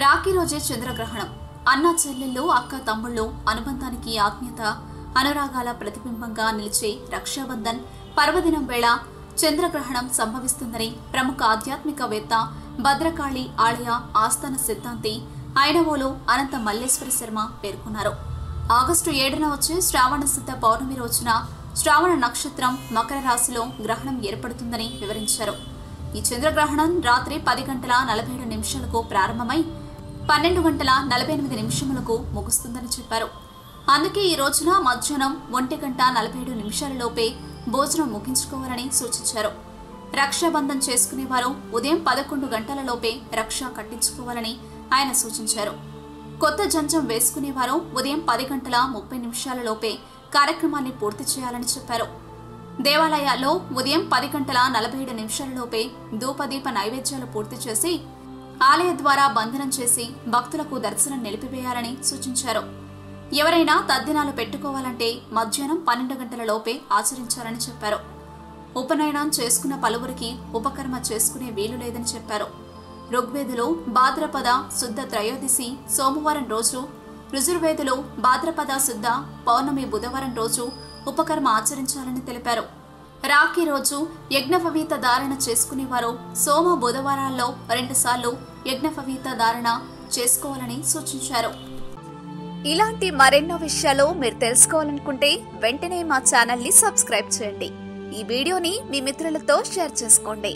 రాఖీ రోజే చంద్రగ్రహణం. అన్న చెల్లెళ్ళు అక్క తమ్ముళ్ళు అనుబంధానికి ఆత్మీయత అనురాగాల ప్రతిబింబంగా నిలిచే రక్షాబంధన్ పర్వదినం వేళ చంద్రగ్రహణం సంభవిస్తుందని ప్రముఖ ఆధ్యాత్మికవేత్త భద్రకాళి ఆలయ ఆస్థాన సిద్ధాంతి ఐనవోలు అనంత మల్లేశ్వర శర్మ పేర్కొన్నారు. ఆగస్టు ఏడున వచ్చే శ్రావణ శుద్ధ పౌర్ణమి రోజున శ్రావణ నక్షత్రం మకర రాశిలో గ్రహణం ఏర్పడుతుందని వివరించారు. ఈ చంద్రగ్రహణం రాత్రి పది గంటల నలభై ఏడు నిమిషాలకు ప్రారంభమై పన్నెండు గంటల నలభై ఎనిమిది నిమిషములకు ముగుస్తుందని చెప్పారు. అందుకే ఈ రోజున మధ్యాహ్నం ఒంటి గంట నలభై ఏడు నిమిషాలలోపే భోజనం ముగించుకోవాలని సూచించారు. రక్షాబంధం చేసుకునేవారు ఉదయం పదకొండు గంటలలోపే రక్ష కట్టించుకోవాలని ఆయన సూచించారు. కొత్త జంజం వేసుకునేవారు ఉదయం పది గంటల ముప్పై నిమిషాలలోపే కార్యక్రమాన్ని పూర్తి చేయాలని చెప్పారు. దేవాలయాల్లో ఉదయం పది గంటల నలభై ఏడు నిమిషాలలోపే ధూపదీప నైవేద్యాలు పూర్తి చేసి ఆలయ ద్వారా బంధనం చేసి భక్తులకు దర్శనం నిలిపివేయాలని సూచించారు. ఎవరైనా తద్దినాలు పెట్టుకోవాలంటే మధ్యాహ్నం పన్నెండు గంటల లోపే ఆచరించాలని చెప్పారు. ఉపనయనం చేసుకున్న పలువురికి ఉపకర్మ చేసుకునే వీలు లేదని చెప్పారు. ఋగ్వేదులో భాద్రపద శుద్ధ త్రయోదశి సోమవారం రోజు రుజుర్వేదులో భాద్రపద శుద్ధ పౌర్ణమి బుధవారం రోజు ఉపకర్మ ఆచరించాలని తెలిపారు. రాఖీ రోజు యజ్ఞపవీత ధారణ చేసుకునేవారు. సోమ బుధవారాల్లో రెండుసార్లు యజ్ఞపవీత ధారణ చేసుకోవాలని సూచించారు. ఇలాంటి మరెన్నో విషయాలు మీరు తెలుసుకోవాలనుకుంటే వెంటనే మా ఛానల్ని సబ్స్క్రైబ్ చేయండి. ఈ వీడియోని మీ మిత్రులతో షేర్ చేసుకోండి.